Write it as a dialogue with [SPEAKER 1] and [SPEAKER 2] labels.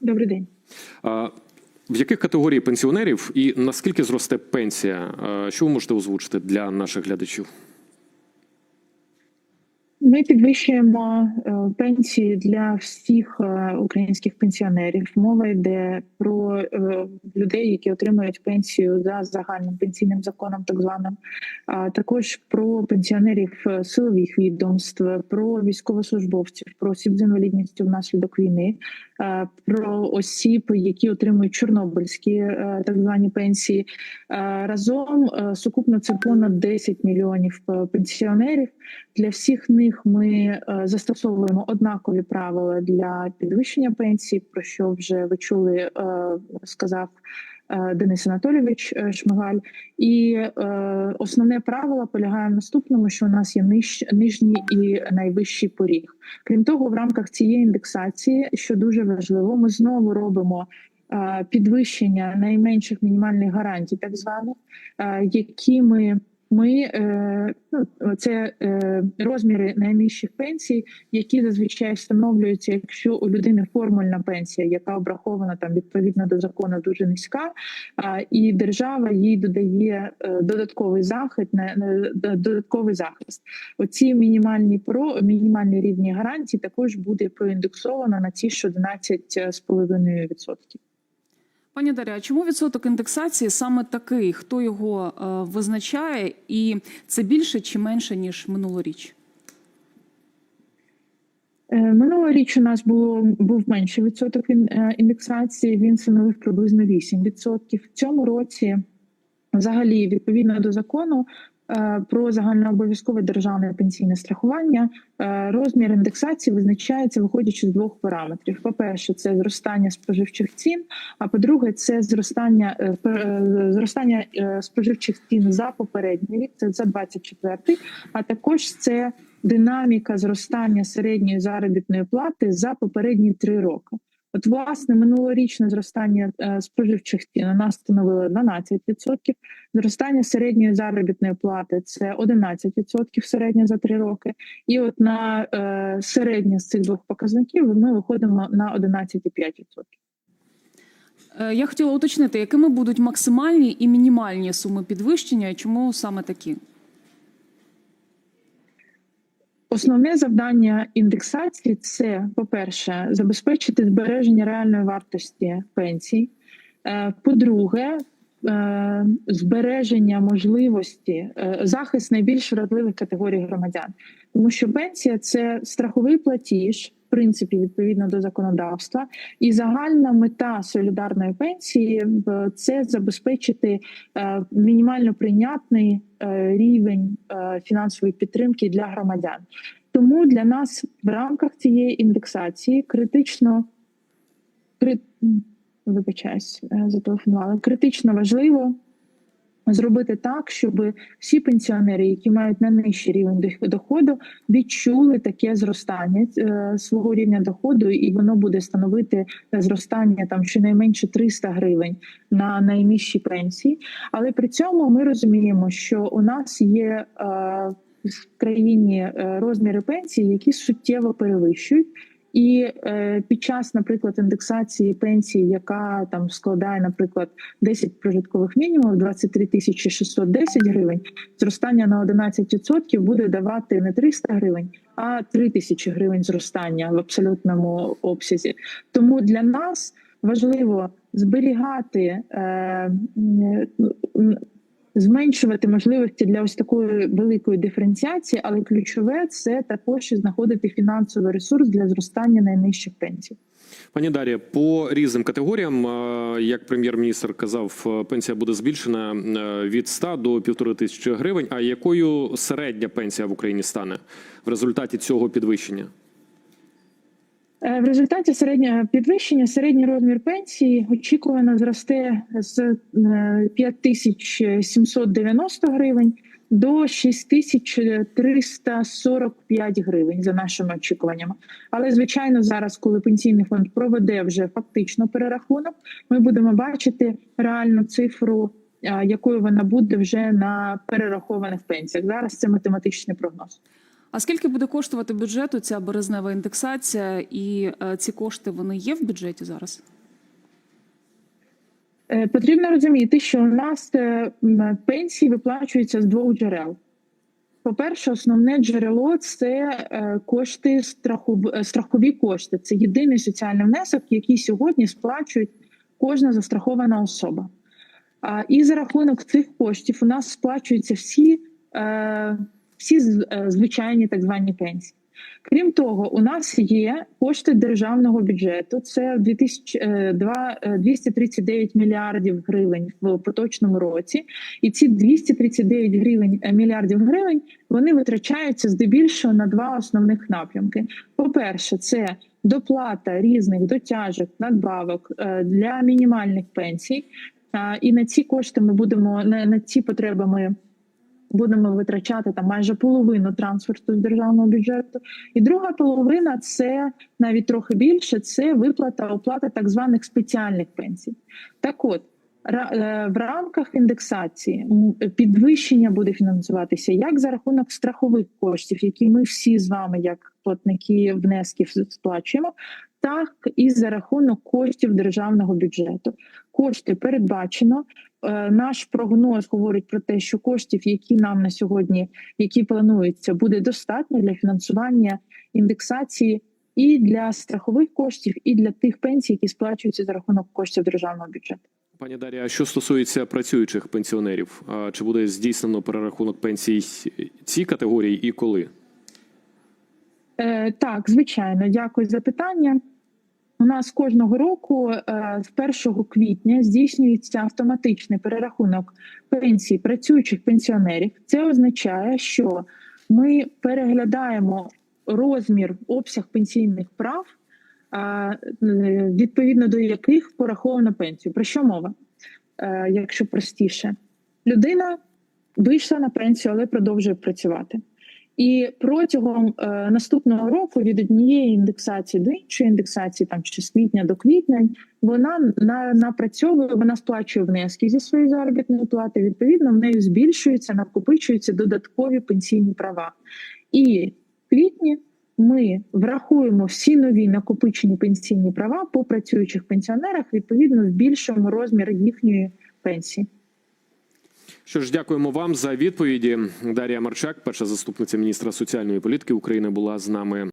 [SPEAKER 1] Добрий день.
[SPEAKER 2] А, В яких категорії пенсіонерів і наскільки зросте пенсія? Що ви можете озвучити для наших глядачів?
[SPEAKER 1] Ми підвищуємо е, пенсії для всіх е, українських пенсіонерів. Мова йде про е, людей, які отримують пенсію за загальним пенсійним законом, так званим, а також про пенсіонерів силових відомств, про військовослужбовців, про осіб з інвалідністю внаслідок війни, про осіб, які отримують чорнобильські так звані пенсії. Разом сукупно це понад 10 мільйонів пенсіонерів. Для всіх них ми е, застосовуємо однакові правила для підвищення пенсій, про що вже ви чули, е, сказав е, Денис Анатолійович Шмигаль. І основне правило полягає в наступному, що у нас є ниж, нижній і найвищий поріг. Крім того, в рамках цієї індексації, що дуже важливо, ми знову робимо. Підвищення найменших мінімальних гарантій, так званих, які ми ми е, ну, це е, розміри найнижчих пенсій, які зазвичай встановлюються, якщо у людини формульна пенсія, яка обрахована там відповідно до закону, дуже низька, і держава їй додає е, додатковий захист додатковий захист. Оці мінімальні про мінімальні рівні гарантій також буде проіндексовано на ж 11,5%.
[SPEAKER 3] Пані Дар'я, чому відсоток індексації саме такий? Хто його е, визначає? І це більше чи менше ніж минулоріч?
[SPEAKER 1] Е, Минулоріч у нас було був менший відсоток е, індексації. Він становив приблизно 8%. В цьому році, взагалі, відповідно до закону про загальнообов'язкове державне пенсійне страхування, е, розмір індексації визначається виходячи з двох параметрів: по-перше, це зростання споживчих цін. А по-друге, це зростання е, е, зростання е, споживчих цін за попередній рік, це за 24-й, а також це динаміка зростання середньої заробітної плати за попередні три роки. От, власне, минулорічне зростання е, споживчих цін у нас становило 12%, зростання середньої заробітної плати це 11% середньо за три роки. І от на е, середнє з цих двох показників ми виходимо на 11,5%.
[SPEAKER 3] Е, Я хотіла уточнити, якими будуть максимальні і мінімальні суми підвищення, і чому саме такі?
[SPEAKER 1] Основне завдання індексації це, по-перше, забезпечити збереження реальної вартості пенсій. Е, По-друге, е, збереження можливості е, захист найбільш вразливих категорій громадян, тому що пенсія це страховий платіж. В принципі, відповідно до законодавства, і загальна мета солідарної пенсії це забезпечити мінімально прийнятний рівень фінансової підтримки для громадян. Тому для нас в рамках цієї індексації критично кри, вибачаюсь, е, зателефонували. Критично важливо зробити так, щоб всі пенсіонери, які мають найнижчий рівень доходу, відчули таке зростання е, свого рівня доходу, і воно буде становити зростання там щонайменше 300 гривень на найнижчі пенсії. Але при цьому ми розуміємо, що у нас є е, в країні е, розміри пенсії, які суттєво перевищують. І е, під час, наприклад, індексації пенсії, яка там складає, наприклад, 10 прожиткових мінімумів, 23 тисячі 610 гривень, зростання на 11% буде давати не 300 гривень, а 3 тисячі гривень зростання в абсолютному обсязі. Тому для нас важливо зберігати е, зменшувати можливості для ось такої великої диференціації, але ключове це також знаходити фінансовий ресурс для зростання найнижчих пенсій.
[SPEAKER 2] Пані Дар'я, по різним категоріям, як прем'єр-міністр казав, пенсія буде збільшена від 100 до півтори тисячі гривень. А якою середня пенсія в Україні стане в результаті цього підвищення?
[SPEAKER 1] Е, В результаті середнього підвищення середній розмір пенсії очікувано зросте з е, 5790 гривень до 6345 гривень за нашими очікуваннями. Але звичайно, зараз, коли пенсійний фонд проведе вже фактично перерахунок, ми будемо бачити реальну цифру, е, якою вона буде вже на перерахованих пенсіях. Зараз це математичний прогноз.
[SPEAKER 3] А скільки буде коштувати бюджету ця березнева індексація, і е, ці кошти вони є в бюджеті зараз?
[SPEAKER 1] Е, Потрібно розуміти, що у нас е, пенсії виплачуються з двох джерел. По-перше, основне джерело це кошти страхові кошти. Це єдиний соціальний внесок, який сьогодні сплачують кожна застрахована особа. І за рахунок цих коштів у нас сплачуються всі, всі е, звичайні так звані пенсії. Крім того, у нас є кошти державного бюджету. Це в 2002, е, 239 мільярдів гривень в поточному році. І ці 239 гривень е, мільярдів гривень вони витрачаються здебільшого на два основних напрямки. По-перше, це доплата різних дотяжок, надбавок е, для мінімальних пенсій. І на ці кошти ми будемо на ці потреби ми будемо витрачати там майже половину трансферту з державного бюджету. І друга половина це навіть трохи більше. Це виплата оплата так званих спеціальних пенсій. Так от. е, В рамках індексації підвищення буде фінансуватися як за рахунок страхових коштів, які ми всі з вами, як платники внесків, сплачуємо, так і за рахунок коштів державного бюджету. Кошти передбачено. Е, Наш прогноз говорить про те, що коштів, які нам на сьогодні, які плануються, буде достатньо для фінансування індексації і для страхових коштів, і для тих пенсій, які сплачуються за рахунок коштів державного бюджету.
[SPEAKER 2] Пані Дар'я, а що стосується працюючих пенсіонерів, чи буде здійснено перерахунок пенсій цій категорії і коли?
[SPEAKER 1] Е, так, звичайно, дякую за питання. У нас кожного року е, з 1 квітня здійснюється автоматичний перерахунок пенсій працюючих пенсіонерів. Це означає, що ми переглядаємо розмір, обсяг пенсійних прав, відповідно до яких пораховано пенсію. Про що мова? Е, Якщо простіше, людина вийшла на пенсію, але продовжує працювати. І протягом е, наступного року від однієї індексації до іншої індексації, там чи з квітня до квітня, вона на, напрацьовує, вона сплачує внески зі своєї заробітної плати. Відповідно, в неї збільшуються, накопичуються додаткові пенсійні права. І в квітні ми врахуємо всі нові накопичені пенсійні права по працюючих пенсіонерах, відповідно, збільшуємо розмір їхньої пенсії.
[SPEAKER 2] Що ж, дякуємо вам за відповіді. Дар'я Марчак, перша заступниця міністра соціальної політики України, була з нами.